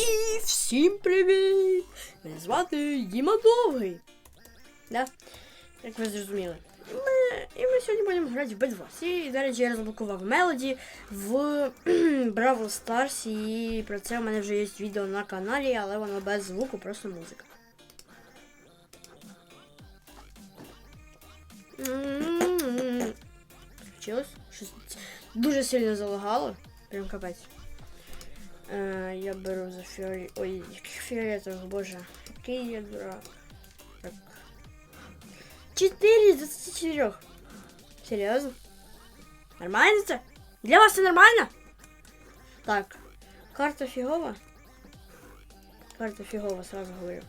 І всім привіт! Мене звати Діма Довгий. Да? Як ви зрозуміли. Ми, і ми сьогодні будемо грати в B2. І, до речі, я розблокував Мелоді в Бравл Stars. І про це у мене вже є відео на каналі, але воно без звуку, просто музика. Включилось? Щось дуже сильно залагало. Прям капець. Е, я беру за фіолі... Ой, яких фіолетових, боже. Який я дурак. Так. 4 из 24. Серьезно? Нормально це? Для вас це нормально? Так. Карта фігова. Карта фігова, сразу говорю.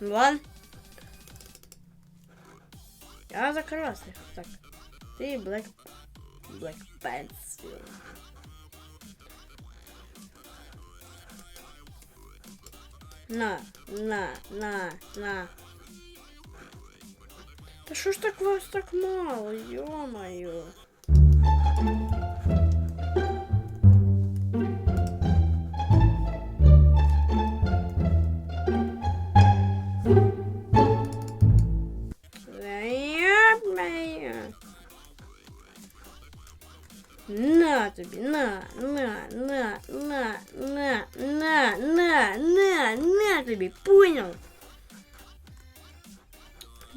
Ну Ладно. Я закрылся. Так. Ты Black... Black Pencil. На, на, на, на. Да что ж так вас так мало. Ё-моё.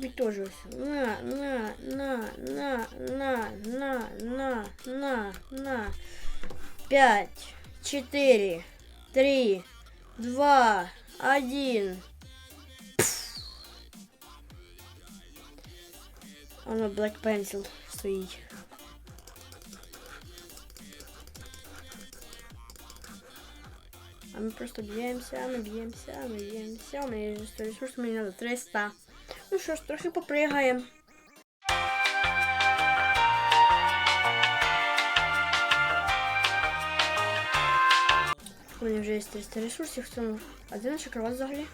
Тобі теж ось. На, на, на, на, на, на, на, на, на. Пять, четыре, три, два, один. Оно Black Pencil стоїть. А мы просто бьемся, мы бьемся, мы бьемся. У меня есть 100 ресурсов, мне надо 300. Ну что ж, трохи попрыгаем. У мене вже є 300 ресурсів, в. А де наша кровать взагалі?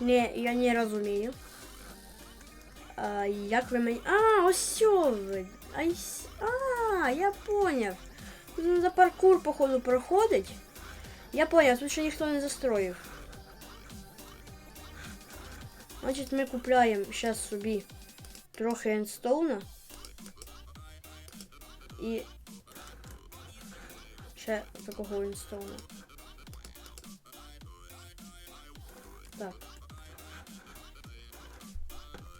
Не, я не розумію. А, як ви мені... А, ось ви. А, а, я поняв. Тут надо паркур, походу, проходить. Я понял, тут ще ніхто не застроїв. Значить, ми купляємо зараз собі трохи ендстоуна. І ще такого ендстоуна. Так.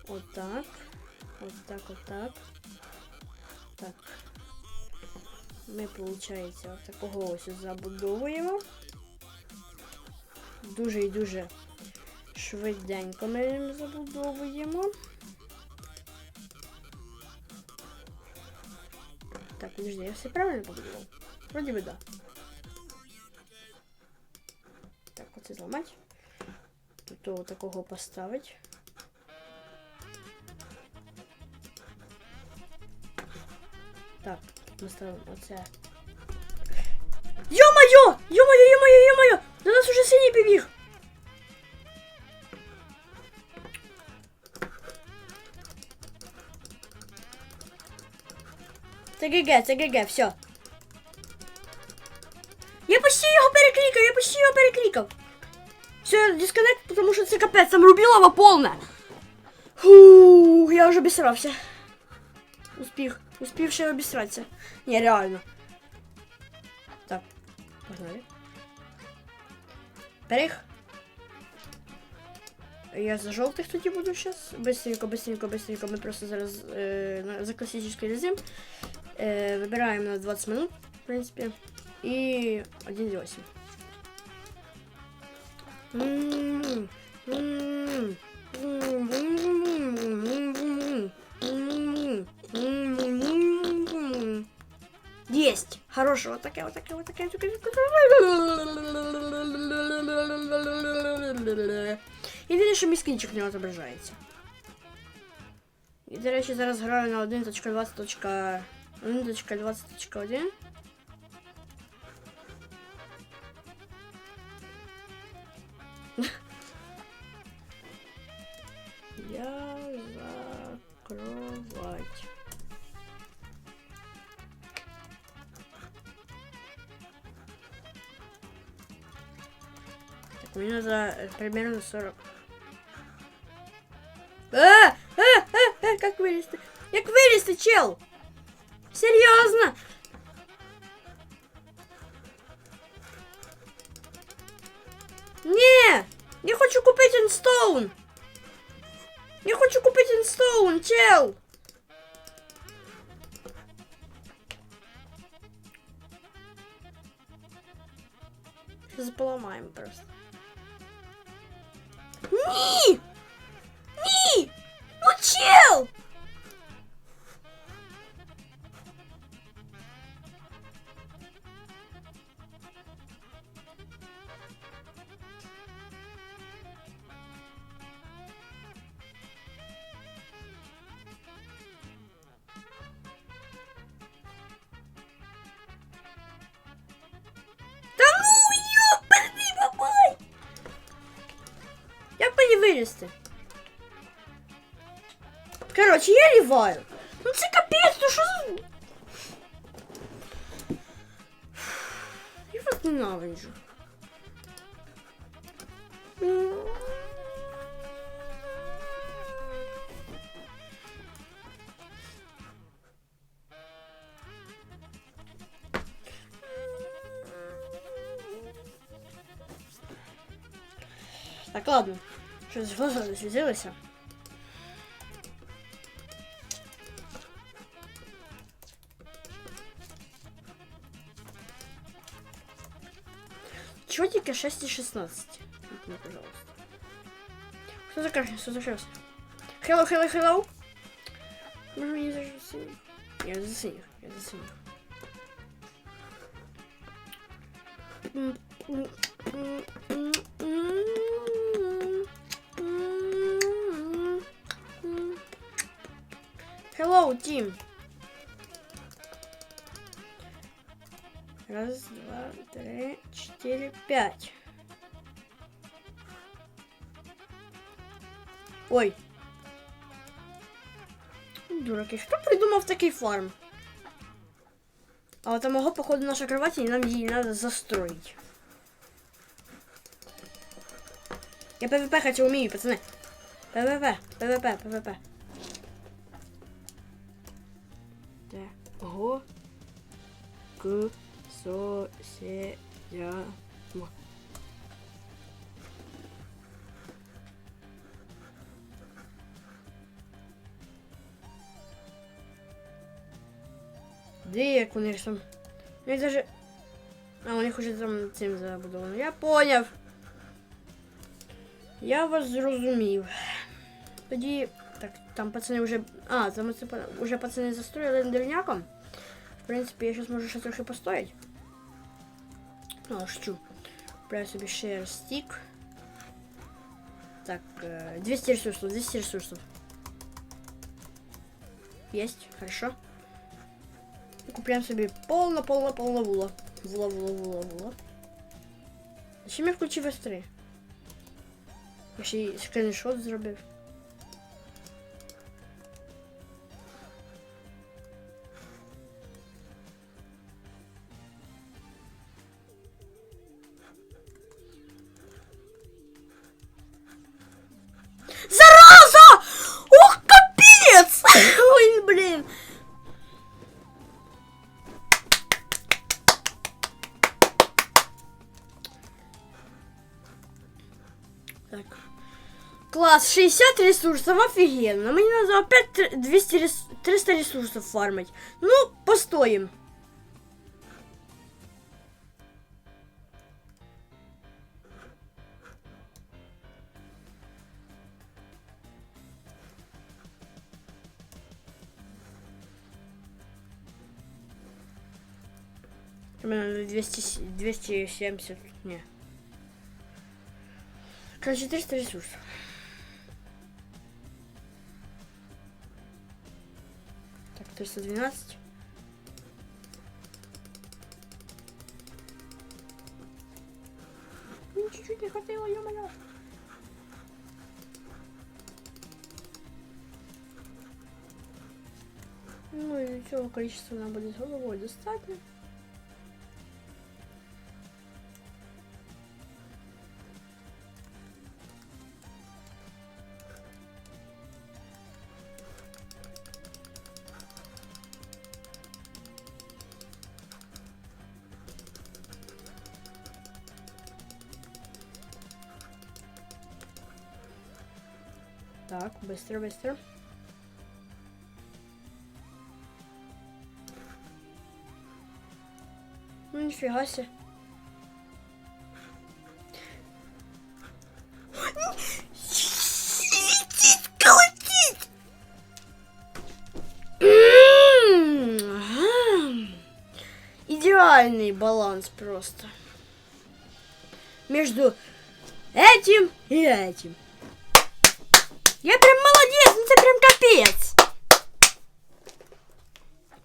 Отак. Отак, отак. Так. Ми, виходить, такого ось забудовуємо. Дуже і дуже швиденько ми їм забудовуємо. Так, подожди, я все правильно побудував? Вроді би да. Так, оце зламати. Тут такого поставить. Так, ми оце. Йо-моє! Йо-моє, йо-моє, йо-моє! До нас уже синій побіг! Це ГГ, це ГГ, все. Я почти його перекликав, я почти його перекликав. Все, дисконнект, тому що це капець, там рубілова повна. Фух, я вже обісрався. Успіх, успів ще обісратися. Ні, реально. Так, погнали. Перех. Я за жовтих тоді буду зараз. Быстренько, быстренько, быстренько. Ми просто зараз е, на- за класичний режим. Е, вибираємо на 20 минут, в принципі. І 1.8. М, м, м. Есть! Хорошее, вот такая, вот такая, вот такая, вот такая. Єдине, що мій скінчик не отображається. І, до речі, зараз граю на 1.20. Минуточка 20.1. Я закрывать. Так, меня за э, примерно 40. А! А! А! А! Как вылезти? Как вылезти, чел? Серйозно? Ні! Я хочу купити інстоун! Я хочу купити інстоун, чел! Сейчас поломаем просто. Ні! 400. Короче, я ріваю. Ну це капец, ну что. за... Я вас ненавиджу. Засвітилися. Чего тільки 6 и 16? Мне, пожалуйста. Кто закрылся? Кто закрылся? Hello, hello, hello. Может, даже синих? Я за синих. Я за Hello, Team. Раз, два, три, четыре, пять. Ой. Дураки, хто придумав такий фарм? А вот мого, походу, наша кровать, и нам її надо застроить. Я ПВП хочу умею, пацаны. ПВП, ПВП, ПВП. Ого. К. Со. Се. Я. Ма. Де як у них там? Них даже... А, у них уже там цим забудовано. Я поняв. Я вас зрозумів. Тоді. Так, там пацани вже. А, там це уже пацани застроїли деревняком. В принципі, я зараз можу ще трохи постояти. Ну, щу. Купляю собі ще стік. Так, э, 200 ресурсов, 200 ресурсов. Есть, хорошо. И купляем себе полно, полно, полно вула. Вула, вула, вула, вула. Зачем я включив S3? Я ще й скріншот зробив. Класс, 60 ресурсов, офигенно. Мне надо опять тр- 200 рес- 300 ресурсов фармить. Ну, постоим. Надо 200, с- 270, не. Короче, 300 ресурсов. 312. Мне чуть-чуть не хватило, ё-моё. Ну и цього количества нам будет головой достатньо. Так, быстро, быстро. Ну, нифига себе. Колотить! М, ага. Идеальный баланс просто. Между этим и этим. Я прям молодец, ну це прям капець.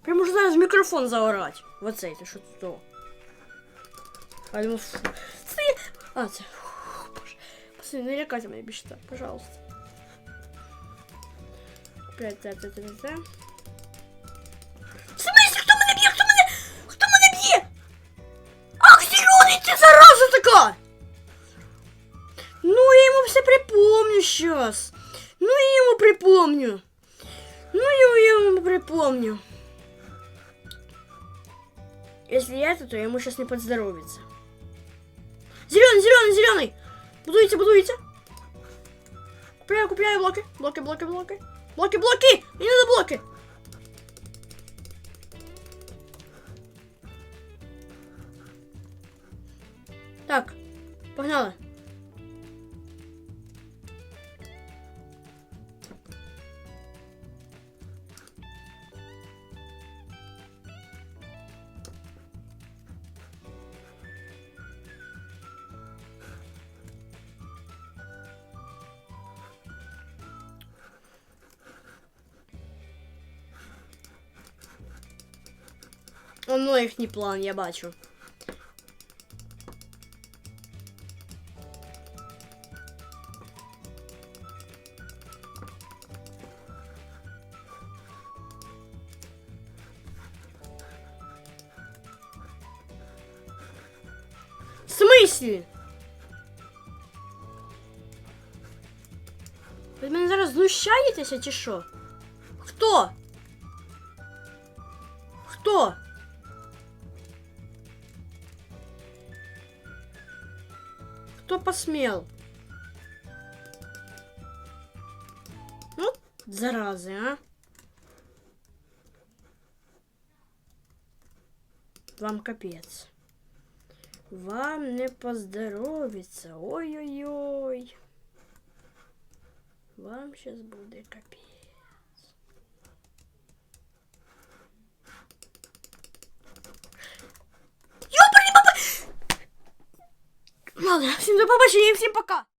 Прям можу зараз в мікрофон заорати. Вот це, це що тут? А, думаю, фу. Це я- А, це. фу, Боже. Пацаны, не лякайте мене більше так, пожалуйста. П'ять, та, та, та, та, та. В смысле, хто мене б'є? Хто мене? Хто мене б'є? Ах, зелений ти зараза така! Ну, я ему все припомню сейчас. Ну, я ему припомню. Ну, я ему припомню. Если это, то ему сейчас не подздоровится. Зеленый, зеленый, зеленый! Будуйте, будуйте! Купляю, купляю блоки. Блоки, блоки, блоки. Блоки, блоки! Мне надо блоки! Так, погнали. Оно їхній план, я бачу. В смислі? Ви з мене зараз знущаєтеся чи що? Хто? Хто? Кто посмел? Ну, заразы, а? Вам капец. Вам не поздоровится. Ой-ой-ой. Вам сейчас будет капец. Ладно, всем до побачення і всім пока.